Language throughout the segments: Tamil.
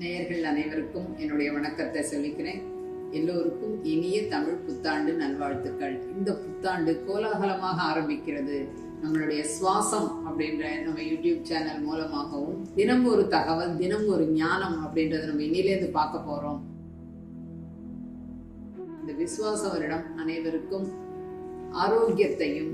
நேயர்கள் அனைவருக்கும் என்னுடைய வணக்கத்தை சொல்லிக்கிறேன். எல்லோருக்கும் இனிய தமிழ் புத்தாண்டு நல்வாழ்த்துக்கள். இந்த புத்தாண்டு கோலாகலமாக ஆரம்பிக்கிறது. நம்மளுடைய சுவாசம் அப்படின்ற நம்ம யூடியூப் சேனல் மூலமாகவும் தினம் ஒரு தகவல் தினம் ஒரு ஞானம் அப்படின்றத நம்ம இன்னிலேருந்து பார்க்க போறோம். இந்த விசுவாச வருடம் அனைவருக்கும் ஆரோக்கியத்தையும்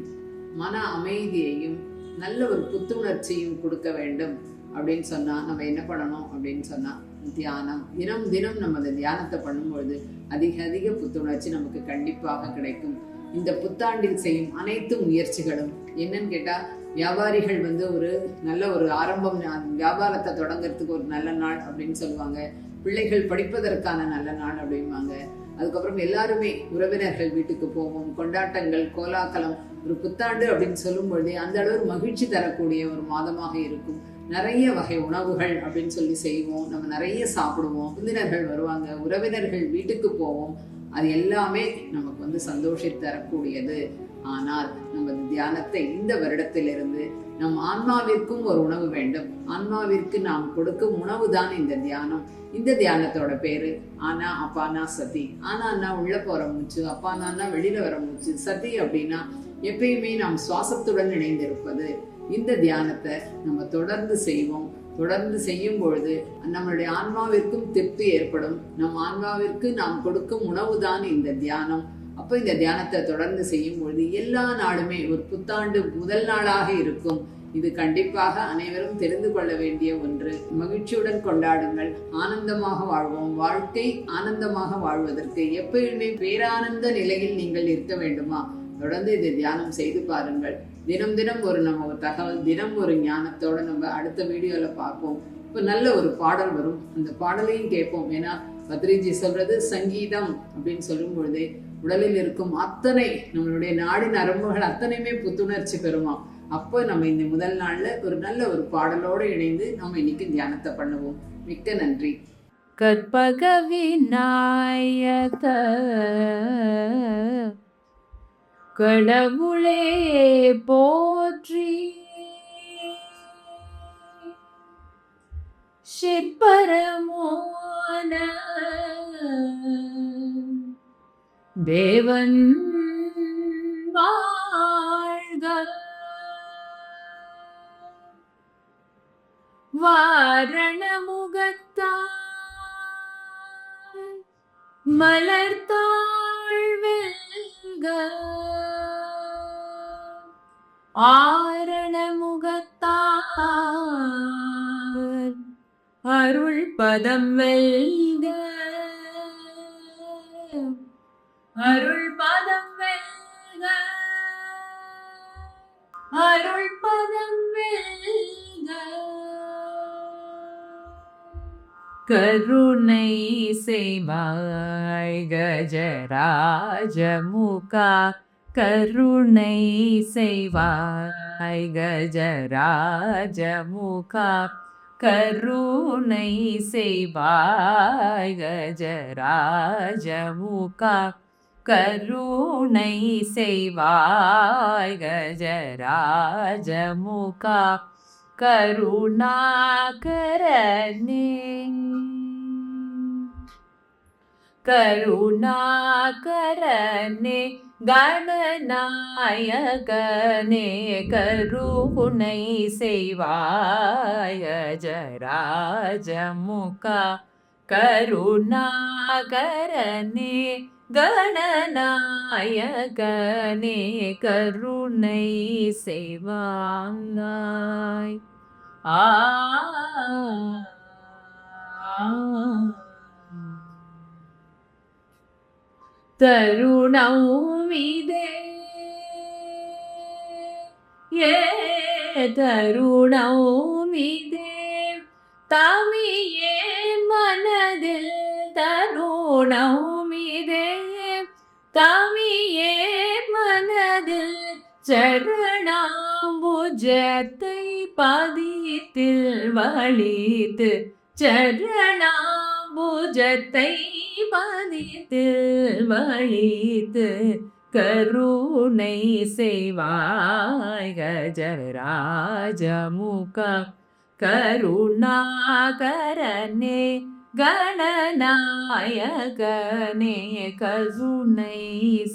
மன அமைதியையும் நல்ல ஒரு புத்துணர்ச்சியும் கொடுக்க வேண்டும் அப்படின்னு சொன்னா நம்ம என்ன பண்ணணும் அப்படின்னு சொன்னா தியானம். தினம் தினம் நம்ம அந்த தியானத்தை பண்ணும்பொழுது அதிக அதிக புத்துணர்ச்சி நமக்கு கண்டிப்பாக கிடைக்கும். இந்த புத்தாண்டில் செய்யும் அனைத்து முயற்சிகளும் என்னன்னு கேட்டால் வியாபாரிகள் வந்து ஒரு நல்ல ஒரு ஆரம்பம் வியாபாரத்தை தொடங்குறதுக்கு ஒரு நல்ல நாள் அப்படின்னு சொல்லுவாங்க. பிள்ளைகள் படிப்பதற்கான நல்ல நாள் அப்படிம்பாங்க. அதுக்கப்புறம் எல்லாருமே உறவினர்கள் வீட்டுக்கு போவோம். கொண்டாட்டங்கள் கோலாகலம் ஒரு புத்தாண்டு அப்படின்னு சொல்லும் பொழுதே அந்த அளவு மகிழ்ச்சி தரக்கூடிய ஒரு மாதமாக இருக்கும். நிறைய வகை உணவுகள் அப்படின்னு சொல்லி செய்வோம். நம்ம நிறைய சாப்பிடுவோம். விருந்தினர்கள் வருவாங்க. உறவினர்கள் வீட்டுக்கு போவோம். அது எல்லாமே நமக்கு வந்து சந்தோஷத்தை தரக்கூடியது. ஆனால் நம்ம தியானத்தை இந்த வருடத்திலிருந்து நம் ஆன்மாவிற்கும் ஒரு உணவு வேண்டும். ஆன்மாவிற்கு நாம் கொடுக்கும் உணவு தான் இந்த தியானம். இந்த தியானத்தோட பேரு ஆனா அப்பானா சதி. ஆனான்னா உள்ள போற மூச்சு அப்பானா வெளியில வர மூச்சு சதி அப்படின்னா எப்பயுமே நாம் சுவாசத்துடன் இணைந்திருப்பது. இந்த தியானத்தை நம்ம தொடர்ந்து செய்வோம். தொடர்ந்து செய்யும் பொழுது நம்மளுடைய ஆன்மாவிற்கும் திருப்தி ஏற்படும். நம் ஆன்மாவிற்கு நாம் கொடுக்கும் உணவு தான் இந்த தியானம். அப்போ இந்த தியானத்தை தொடர்ந்து செய்யும் பொழுது எல்லா நாளுமே ஒரு புத்தாண்டு முதல் நாளாக இருக்கும். இது கண்டிப்பாக அனைவரும் தெரிந்து கொள்ள வேண்டிய ஒன்று. மகிழ்ச்சியுடன் கொண்டாடுங்கள். ஆனந்தமாக வாழ்வோம். வாழ்க்கை ஆனந்தமாக வாழ்வதற்கு எப்பயுமே பேரானந்த நிலையில் நீங்கள் இருக்க வேண்டுமா? தொடர்ந்து இதை தியானம் செய்து பாருங்கள். தினம் தினம் ஒரு நம்ம ஒரு தகவல் தினம் ஒரு ஞானத்தோட நம்ம அடுத்த வீடியோவில் பார்ப்போம். இப்போ நல்ல ஒரு பாடல் வரும். அந்த பாடலையும் கேட்போம். ஏன்னா பத்ரிஜி சொல்றது சங்கீதம் அப்படின்னு சொல்லும் பொழுது உடலில் இருக்கும் அத்தனை நம்மளுடைய நாடி நரம்புகள் அத்தனையுமே புத்துணர்ச்சி பெறுமா அப்போ நம்ம இந்த முதல் நாள்ல ஒரு நல்ல ஒரு பாடலோடு இணைந்து நம்ம இன்னைக்கு தியானத்தை பண்ணுவோம். மிக்க நன்றி. கற்பக விநாயக கடவுளே போற்றி. சிற்பரமோன தேவன் வாழ்க. வாரணமுகத்தார் மலர்த்தாள் ஆரணமுகத்தார் அருள் பதம் வெல்க. அருள் பதம் வெல்க. அருள் பதம் வெல்க. கருணை செய்வாய் கஜராஜமுகா கருணை செய்வாய் கஜராஜமுகா கருணை செய்வாய் கஜராஜமுகா கருணை செய்வாய் கஜராஜமுகா கருணாகரனே. கருணாகரனே. கணநாயகனே கருணை செய்வாய ஜராஜமுகா கருணாகரனே கணநாயகனே கருணை செய்வாங்காய் ஆ தருணமிதே ஏ தருணமிதே தமியே மனதில் தருணமிதே தமியே மனதில் சரணாம்புஜத்தை பதித்தில் வழித்து சரணா அம்புஜத்தை பதித்தில் வழித்து கருணை செய்வாய் கஜராஜமுகம் கருணாகரனே கணநாயகனே கருணை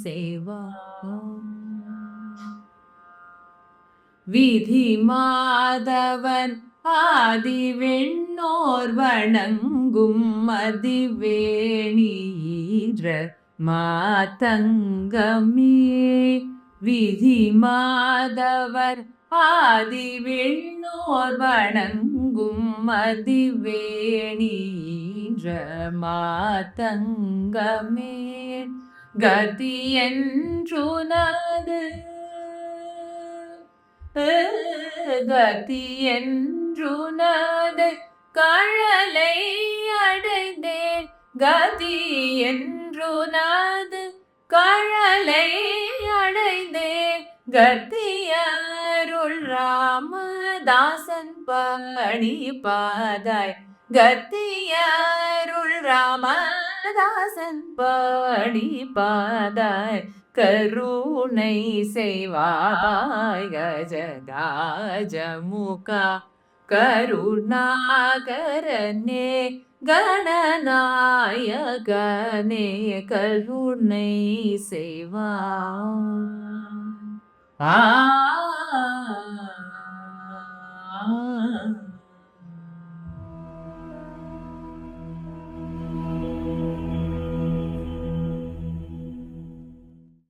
செய்வா. விதி மாதவன் ஆதி வெண்ணோர் வணங்கும் மதிவேணீர மாதங்கமே விதி மாதவர் ஆதிவிண்ணோர் வணங்கும் மதிவேணீர மாதங்கமே. கதி என்றுனது கதி என்றுனது கழலை அடைந்தேன். கதி என்றுனது கழலை அடைந்தேன். கத்தியருள் ராமதாசன் பணி பாதாய். கத்தியருள் ராமதாசன் பணி பாதாய். கருணை செய்வாய் கஜகாஜமுகா கருணாகரனே கணநாயகனே கருணை செய்வாய்